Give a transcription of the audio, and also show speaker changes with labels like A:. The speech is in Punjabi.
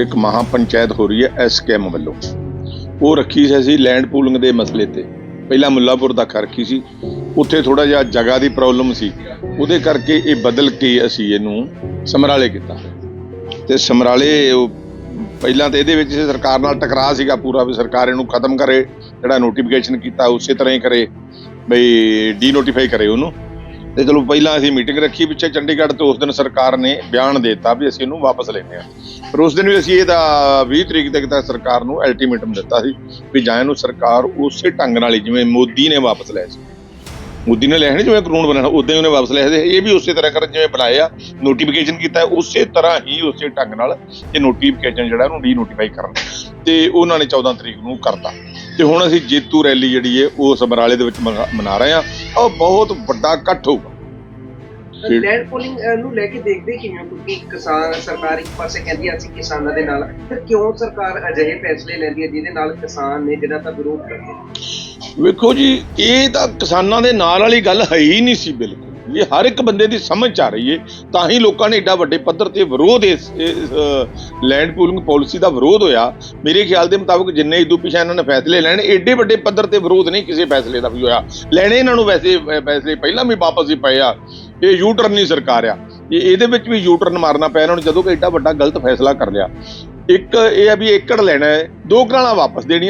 A: ਇੱਕ ਮਹਾ ਪੰਚਾਇਤ ਹੋ ਰਹੀ ਹੈ ਐਸਕੇਐਮ ਵੱਲੋਂ। ਉਹ ਰੱਖੀ ਸੀ ਅਸੀਂ ਲੈਂਡ ਪੂਲਿੰਗ ਦੇ ਮਸਲੇ ਤੇ। ਪਹਿਲਾਂ ਮੁੱਲਾਪੁਰ ਦਾ ਰੱਖੀ ਸੀ। ਉੱਥੇ ਥੋੜਾ ਜਿਹਾ ਜਗ੍ਹਾ ਦੀ ਪ੍ਰੋਬਲਮ ਸੀ। ਉਹਦੇ ਕਰਕੇ ਇਹ ਬਦਲ ਕੇ ਅਸੀਂ ਇਹਨੂੰ ਸਮਰਾਲੇ ਕੀਤਾ। ਤੇ ਸਮਰਾਲੇ ਉਹ ਪਹਿਲਾਂ ਤੇ ਇਹਦੇ ਵਿੱਚ ਸਰਕਾਰ ਨਾਲ ਟਕਰਾਅ ਸੀਗਾ ਪੂਰਾ ਵੀ ਸਰਕਾਰ ਇਹਨੂੰ ਖਤਮ ਕਰੇ, ਜਿਹੜਾ ਨੋਟੀਫਿਕੇਸ਼ਨ ਕੀਤਾ, ਉਸੇ ਤਰ੍ਹਾਂ ਹੀ ਕਰੇ। ਬਈ ਡੀਨੋਟੀਫਾਈ ਕਰੇ ਉਹਨੂੰ। ਤੇ ਚਲੋ ਪਹਿਲਾਂ ਅਸੀਂ ਮੀਟਿੰਗ ਰੱਖੀ ਪਿੱਛੇ ਚੰਡੀਗੜ੍ਹ ਤੇ ਉਸ ਦਿਨ ਸਰਕਾਰ ਨੇ ਬਿਆਨ ਦੇ ਦਿੱਤਾ ਵੀ ਅਸੀਂ ਇਹਨੂੰ ਵਾਪਸ ਲੈਂਦੇ ਆ ਪਰ ਉਸ ਦਿਨ ਵੀ ਅਸੀਂ ਇਹਦਾ 20 ਤਰੀਕ ਤੱਕ ਤਾਂ ਸਰਕਾਰ ਨੂੰ ਅਲਟੀਮੇਟਮ ਦਿੱਤਾ ਸੀ ਵੀ ਜਾਂ ਇਹਨੂੰ ਸਰਕਾਰ ਉਸੇ ਢੰਗ ਨਾਲ ਹੀ ਜਿਵੇਂ ਮੋਦੀ ਨੇ ਵਾਪਸ ਲਿਆ ਸੀ। ਮੋਦੀ ਨੇ ਲਿਆ ਜਿਵੇਂ ਕਾਨੂੰਨ ਬਣਾਉਣਾ ਉਦਾਂ ਹੀ ਉਹਨੇ ਵਾਪਸ ਲਿਆ ਸੀ। ਇਹ ਵੀ ਉਸੇ ਤਰ੍ਹਾਂ ਕਰਨ ਜਿਵੇਂ ਬਣਾਇਆ ਨੋਟੀਫਿਕੇਸ਼ਨ ਕੀਤਾ, ਉਸੇ ਤਰ੍ਹਾਂ ਹੀ ਉਸੇ ਢੰਗ ਨਾਲ ਇਹ ਨੋਟੀਫਿਕੇਸ਼ਨ ਜਿਹੜਾ ਉਹਨੂੰ ਡੀ ਨੋਟੀਫਾਈ ਕਰਨ। ਤੇ ਉਹਨਾਂ ਨੇ 14 ਤਰੀਕ ਨੂੰ ਕਰਤਾ। ਤੇ ਹੁਣ ਅਸੀਂ ਜੇਤੂ ਰੈਲੀ ਜਿਹੜੀ ਹੈ ਉਹ ਸਮਰਾਲੇ ਦੇ ਵਿੱਚ ਮਨਾ- ਮਨਾ ਰਹੇ ਆ ਉਹ ਬਹੁਤ ਵੱਡਾ ਇਕੱਠ ਹੋਊਗਾ।
B: ਲੈਂਡ ਪੋਲਿੰਗ ਨੂੰ ਲੈ ਕੇ ਦੇਖਦੇ ਕਿਵੇਂ? ਕਿਉਂਕਿ ਕਿਸਾਨ ਸਰਕਾਰ ਇੱਕ ਪਾਸੇ ਕਹਿੰਦੀ ਆ ਅਸੀਂ ਕਿਸਾਨਾਂ ਦੇ ਨਾਲ ਫਿਰ ਕਿਉਂ ਸਰਕਾਰ ਅਜਿਹੇ ਫੈਸਲੇ ਲੈਂਦੀ ਹੈ ਜਿਹਦੇ ਨਾਲ ਕਿਸਾਨ ਨੇ ਜਿਹੜਾ ਤਾਂ ਵਿਰੋਧ ਕਰਦੇ?
A: ਵੇਖੋ ਜੀ ਇਹ ਤਾਂ ਕਿਸਾਨਾਂ ਦੇ ਨਾਲ ਵਾਲੀ ਗੱਲ ਹੈ ਹੀ ਨਹੀਂ ਸੀ ਬਿਲਕੁਲ ਇਹ ਹਰ ਇੱਕ ਬੰਦੇ ਦੀ ਸਮਝ 'ਚ ਆ ਰਹੀ ਹੈ ਤਾਂ ਹੀ ਲੋਕਾਂ ਨੇ ਏਡਾ ਵੱਡੇ ਪੱਧਰ ਤੇ ਵਿਰੋਧ ਇਸ ਲੈਂਡ ਪੂਲਿੰਗ ਪਾਲਿਸੀ ਦਾ ਵਿਰੋਧ ਹੋਇਆ। ਮੇਰੇ ਖਿਆਲ ਦੇ ਮੁਤਾਬਕ ਜਿੰਨੇ ਇਦੋਂ ਪਿਛਾ ਇਹਨਾਂ ਨੇ ਫੈਸਲੇ ਲੈਣੇ, ਏਡੇ ਵੱਡੇ ਪੱਧਰ ਤੇ ਵਿਰੋਧ ਨਹੀਂ ਕਿਸੇ ਫੈਸਲੇ ਦਾ ਵੀ ਹੋਇਆ। ਲੈਣੇ ਇਹਨਾਂ ਨੂੰ ਵੈਸੇ ਫੈਸਲੇ ਪਹਿਲਾਂ ਵੀ ਵਾਪਸ ਹੀ ਪਏ ਆ। ਇਹ ਯੂ ਟਰਨ ਨਹੀਂ ਸਰਕਾਰ ਆ। ਇਹ, ਇਹਦੇ ਵਿੱਚ ਵੀ ਯੂ ਟਰਨ ਮਾਰਨਾ ਪਿਆ ਇਹਨਾਂ ਨੂੰ, ਜਦੋਂ ਕਿ ਏਡਾ ਵੱਡਾ ਗਲਤ ਫੈਸਲਾ ਕਰ ਲਿਆ। ਇੱਕ ਇਹ ਆ ਵੀ ਏਕੜ ਲੈਣਾ ਹੈ, ਦੋ ਕਰਾਲਾਂ ਵਾਪਸ ਦੇਣੀ